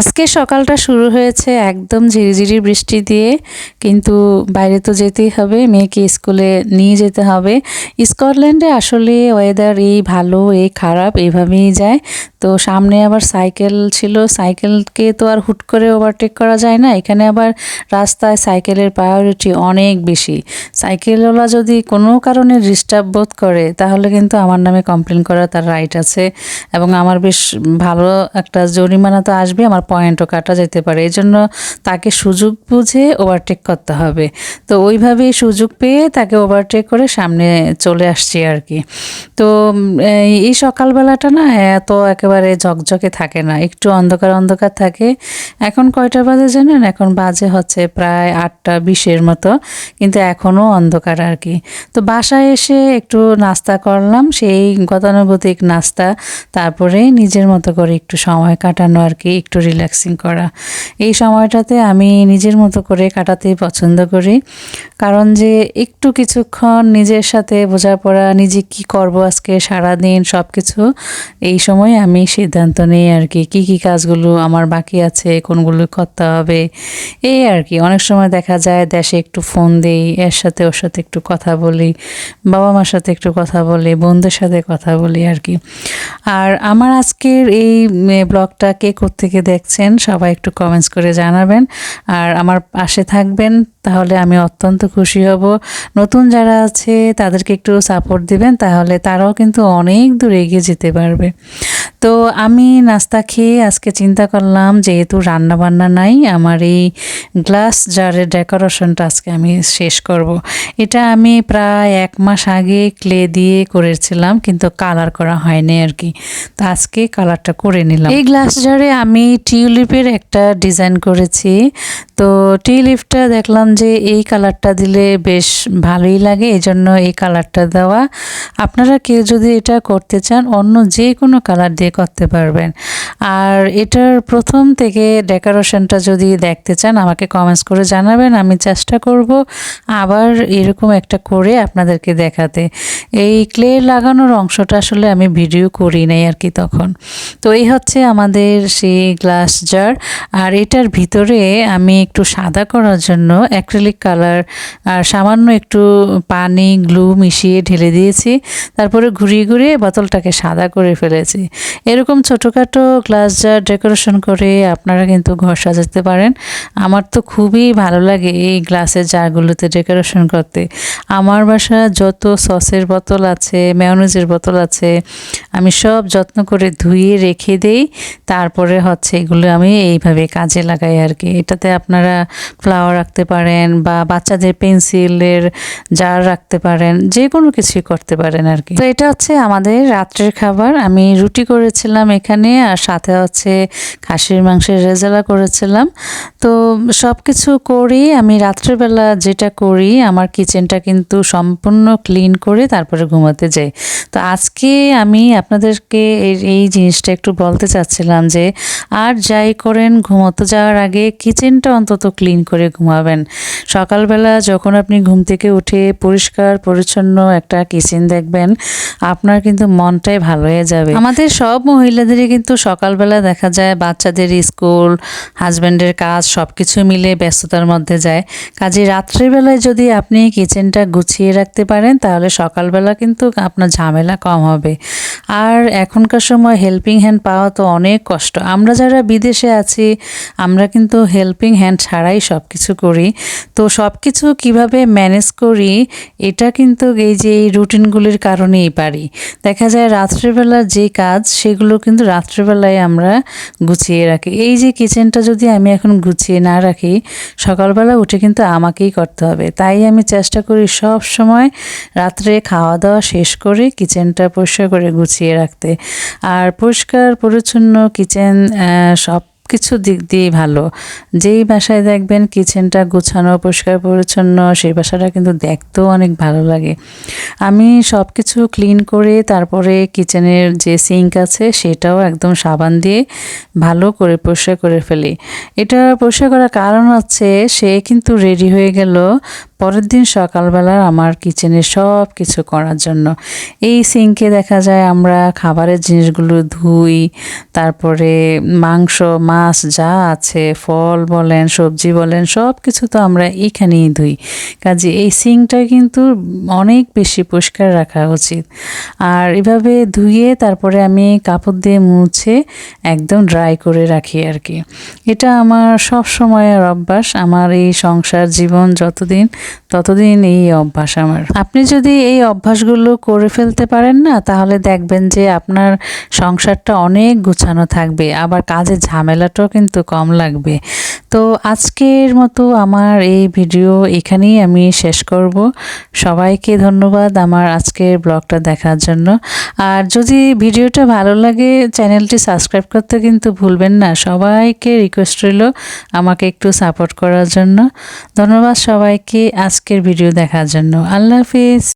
আজকে সকালটা শুরু হয়েছে একদম ঝিরিঝিরি বৃষ্টি দিয়ে, কিন্তু বাইরে তো যেতেই হবে, মেয়েকে স্কুলে নিয়ে যেতে হবে। স্কটল্যান্ডে আসলে ওয়েদার এই ভালো, এই খারাপ, এভাবেই যায়। তো সামনে আবার সাইকেল ছিল, সাইকেলকে তো আর হুট করে ওভারটেক করা যায় না। এখানে আবার রাস্তায় সাইকেলের প্রায়োরিটি অনেক বেশি। সাইকেলওয়ালা যদি কোনো কারণে ডিস্টার্ব বোধ করে, তাহলে কিন্তু আমার নামে কমপ্লেন করার তার রাইট আছে। এবং আমার বেশ ভালো একটা জরিমানা তো আসবে, আমার পয়েন্টও কাটা যেতে পারে। এই জন্য তাকে সুযোগ বুঝে ওভারটেক করতে হবে। তো ওইভাবেই সুযোগ পেয়ে তাকে ওভারটেক করে সামনে চলে আসছি আর কি। তো এই- সকালবেলাটা না এত একেবারে ঝকঝকে থাকে না, একটু অন্ধকার অন্ধকার থাকে। এখন কয়টা বাজে জানেন? এখন বাজে হচ্ছে প্রায় আটটা বিশের মতো, কিন্তু এখনও অন্ধকার আর কি। তো বাসায় এসে একটু নাস্তা করলাম, সেই গতানুগতিক নাস্তা, তারপরে নিজের মতো করে একটু সময় কাটানো আর কি, একটু রিল্যাক্সিং করা। এই সময়টাতে আমি নিজের মতো করে কাটাতে পছন্দ করি, কারণ যে একটু কিছুক্ষণ নিজের সাথে বোঝাপড়া, নিজে কি করব আজকে সারাদিন সব কিছু এই সময় আমি সিদ্ধান্ত নিই আর কি। কী কী কাজগুলো আমার বাকি আছে, কোনগুলো করতে হবে, এই আর কি। অনেক সময় দেখা যায় দেশে একটু ফোন দিই, এর সাথে ওর সাথে একটু কথা বলি, বাবা মার সাথে একটু কথা বলি বন্ধুদের সাথে কথা বলি আর কি। আর আমার আজকের এই ব্লগটা কে থেকে দেখছেন, সবাই একটু কমেন্টস করে জানাবেন। আর আমার পাশে থাকবেন, তাহলে আমি অত্যন্ত খুশি হব। নতুন যারা আছে, তাদেরকে একটু সাপোর্ট দিবেন, তাহলে তারাও কিন্তু অনেক দূর এগিয়ে যেতে পারবে। তো আমি নাস্তা খেয়ে আজকে চিন্তা করলাম যেহেতু রান্না বান্না নাই, আমার এই গ্লাস জারের ডেকোরেশনটা আজকে আমি শেষ করব। এটা আমি প্রায় এক মাস আগে ক্লে দিয়ে করেছিলাম, কিন্তু কালার করা হয়নি আর কি। তো আজকে কালারটা করে নিলাম। এই গ্লাস জারে আমি টিউলিপের একটা ডিজাইন করেছি। তো টিউলিপটা দেখলাম যে এই কালারটা দিলে বেশ ভালোই লাগে এই জন্য এই কালারটা দেওয়া। আপনারা কেউ যদি এটা করতে চান, অন্য যে কোনো কালার দিয়ে করতে পারবেন। আর এটার প্রথম থেকে ডেকোরেশনটা যদি দেখতে চান, আমাকে কমেন্টস করে জানাবেন, আমি চেষ্টা করব আবার এরকম একটা করে আপনাদেরকে দেখাতে। এই ক্লে লাগানোর অংশটা আসলে আমি ভিডিও করি নাই আর কি তখন। তো এই হচ্ছে আমাদের সেই গ্লাস জার আর এটার ভিতরে আমি একটু সাদা করার জন্য অ্যাক্রিলিক কালার আর সামান্য একটু পানি গ্লু মিশিয়ে ঢেলে দিয়েছি। তারপরে ঘুরিয়ে ঘুরিয়ে বোতলটাকে সাদা করে ফেলেছি। এরকম ছোটোখাটো গ্লাস জার ডেকোরেশন করে আপনারা কিন্তু ঘর সাজাতে পারেন। আমার তো খুবই ভালো লাগে এই গ্লাসের জারগুলোতে ডেকোরেশন করতে। আমার বাসা যত সসের বোতল আছে মেয়নিজের বোতল আছে, আমি সব যত্ন করে ধুয়ে রেখে দেই। তারপরে হচ্ছে এগুলো আমি এইভাবে কাজে লাগাই আর কি এটাতে আপনারা ফ্লাওয়ার রাখতে পারেন বা বাচ্চাদের পেন্সিলের জার রাখতে পারেন যে কোনো কিছুই করতে পারেন আর কি তো এটা হচ্ছে আমাদের রাত্রের খাবার। আমি রুটি করেছিলাম এখানে আর সাথে হচ্ছে খাসির মাংসের রেজালা করেছিলাম। তো সব কিছু করি, আমি রাত্রেবেলা যেটা করি, আমার কিচেনটা কিন্তু সম্পূর্ণ ক্লিন করে তারপরে ঘুমাতে যাই। তো আজকে আমি আপনাদেরকে এই- জিনিসটা একটু বলতে চাচ্ছিলাম যে, আর যাই করেন, ঘুমোতে যাওয়ার আগে কিচেনটা অন্তত ক্লিন করে ঘুমাবেন। সকালবেলা যখন আপনি ঘুম থেকে উঠে পরিষ্কার, পরিচ্ছন্ন একটা কিচেন দেখবেন, আপনার কিন্তু মনটাই ভালো হয়ে যাবে। আমাদের সব মহিলাদেরই কিন্তু সকালবেলা দেখা যায়, বাচ্চাদের স্কুল হাজব্যান্ডের কাজ সব কিছু মিলে ব্যস্ততার মধ্যে যায়। কাজে রাত্রিবেলায় যদি আপনি কিচেনটা গুছিয়ে রাখতে পারেন, তাহলে সকালবেলা কিন্তু আপনার ঝামেলা কম হবে। আর এখনকার সময় হেল্পিং হ্যান্ড পাওয়া তো অনেক কষ্ট। আমরা যারা বিদেশে আছি, আমরা কিন্তু হেল্পিং হ্যান্ড ছাড়াই সব কিছু করি। তো সব কিছু কীভাবে ম্যানেজ করি, এটা কিন্তু এই যে এই রুটিনগুলির কারণেই পারি। দেখা যায় রাত্রেবেলার যে কাজ সেগুলো কিন্তু রাত্রেবেলায় আমরা গুছিয়ে রাখি। এই যে কিচেনটা যদি আমি এখন গুছিয়ে না রাখি, সকালবেলা উঠে কিন্তু আমাকেই করতে হবে। তাই আমি চেষ্টা করি সব সময় রাত্রে খাওয়া দাওয়া শেষ করে কিচেনটা পরিষ্কার করে গুছিয়ে রাখতে। আর পরিষ্কার, পরিচ্ছন্ন কিচেন সব কিছু দিক দিয়েই ভালো। যেই বাসায় দেখবেন কিচেনটা গোছানো, পরিষ্কার পরিচ্ছন্ন, সেই বাসাটা কিন্তু দেখতেও অনেক ভালো লাগে। আমি সব কিছু ক্লিন করে তারপরে কিচেনের যে সিঙ্ক আছে সেটাও একদম সাবান দিয়ে ভালো করে পরিষ্কার করে ফেলি। এটা পরিষ্কার করার কারণ হচ্ছে সে কিন্তু রেডি হয়ে গেল পরের দিন সকালবেলা আমার কিচেনে সব কিছু করার জন্য। এই সিঙ্কে দেখা যায় আমরা খাবারের জিনিসগুলো ধুই, তারপরে মাংস, মাছ যা আছে, ফল বলেন, সবজি বলেন সব কিছু তো আমরা এখানেই ধুই। কাজে এই সিঙ্কটা কিন্তু অনেক বেশি পরিষ্কার রাখা উচিত। আর এভাবে ধুয়ে তারপরে আমি কাপড় দিয়ে মুছে একদম ড্রাই করে রাখি আর কি। এটা আমার সব সময়ের অভ্যাস। আমার এই সংসার জীবন যতদিন ততদিন এই অভ্যাস আমার। আপনি যদি এই অভ্যাসগুলো করে ফেলতে পারেন না, তাহলে দেখবেন যে আপনার সংসারটা অনেক গুছানো থাকবে, আবার কাজের ঝামেলাটাও কিন্তু কম লাগবে। তো আজকের মতো আমার এই ভিডিও এখানেই আমি শেষ করব। সবাইকে ধন্যবাদ আমার আজকের ব্লগটা দেখার জন্য। আর যদি ভিডিওটা ভালো লাগে, চ্যানেলটি সাবস্ক্রাইব করতে কিন্তু ভুলবেন না। সবাইকে রিকোয়েস্ট রইল আমাকে একটু সাপোর্ট করার জন্য। ধন্যবাদ সবাইকে আজকের ভিডিও দেখার জন্য। আল্লাহ হাফিজ।